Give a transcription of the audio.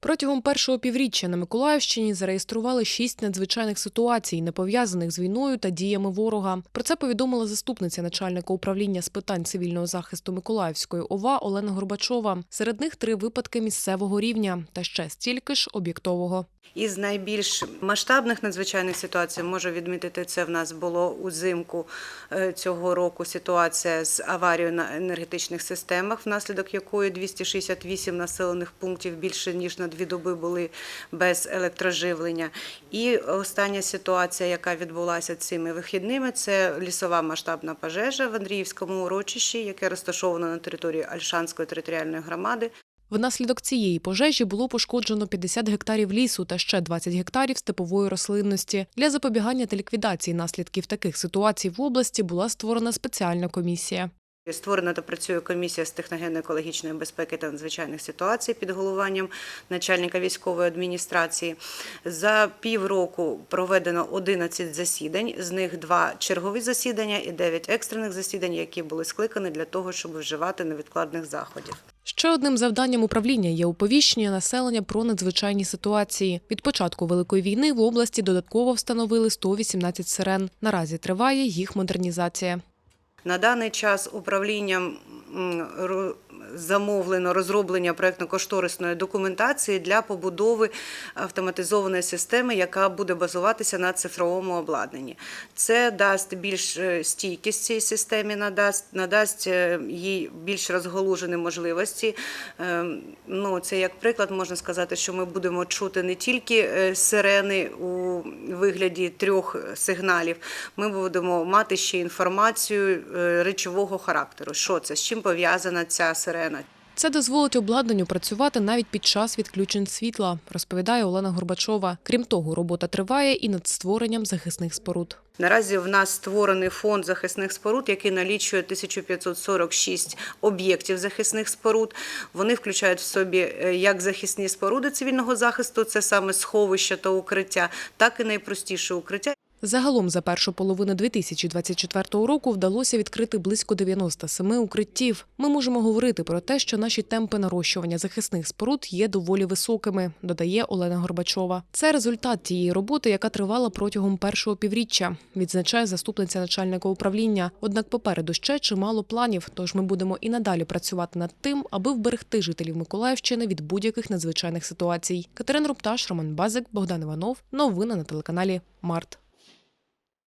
Протягом першого півріччя на Миколаївщині зареєстрували шість надзвичайних ситуацій, не пов'язаних з війною та діями ворога. Про це повідомила заступниця начальника управління з питань цивільного захисту Миколаївської ОВА Олена Горбачова. Серед них три випадки місцевого рівня та ще стільки ж об'єктового. Із найбільш масштабних надзвичайних ситуацій можу відмітити, це в нас було узимку е, цього року ситуація з аварією на енергетичних системах, внаслідок якої 268 населених пунктів більше ніж на дві доби були без електроживлення. І остання ситуація, яка відбулася цими вихідними, це лісова масштабна пожежа в Андріївському урочищі, яке розташовано на території Альшанської територіальної громади. Внаслідок цієї пожежі було пошкоджено 50 гектарів лісу та ще 20 гектарів степової рослинності. Для запобігання та ліквідації наслідків таких ситуацій в області була створена спеціальна комісія. Створена та працює комісія з техногенно-екологічної безпеки та надзвичайних ситуацій під головуванням начальника військової адміністрації. За півроку проведено 11 засідань, з них два чергові засідання і 9 екстрених засідань, які були скликані для того, щоб вживати невідкладних заходів. Ще одним завданням управління є оповіщення населення про надзвичайні ситуації. Від початку великої війни в області додатково встановили 118 сирен. Наразі триває їх модернізація. На даний час управлінням замовлено розроблення проєктно-кошторисної документації для побудови автоматизованої системи, яка буде базуватися на цифровому обладнанні. Це дасть більш е, стійкість цій системі, надасть, надасть е, їй більш розголужені можливості. Е, Ну, це як приклад можна сказати, що ми будемо чути не тільки сирени у вигляді трьох сигналів, ми будемо мати ще інформацію речового характеру. Що це, з чим пов'язана ця сирена? Це дозволить обладнанню працювати навіть під час відключень світла, розповідає Олена Горбачова. Крім того, робота триває і над створенням захисних споруд. Наразі в нас створений фонд захисних споруд, який налічує 1546 об'єктів захисних споруд. Вони включають в собі е, як захисні споруди цивільного захисту, це саме сховища та укриття, так і найпростіше укриття. Загалом за першу половину 2024 року вдалося відкрити близько 97 укриттів. Ми можемо говорити про те, що наші темпи нарощування захисних споруд є доволі високими, додає Олена Горбачова. Це результат тієї роботи, яка тривала протягом першого півріччя, відзначає заступниця начальника управління. Однак попереду ще чимало планів. Тож ми будемо і надалі працювати над тим, аби вберегти жителів Миколаївщини від будь-яких надзвичайних ситуацій. Катерина Рупташ, Роман Базик, Богдан Іванов. Новини на телеканалі Март.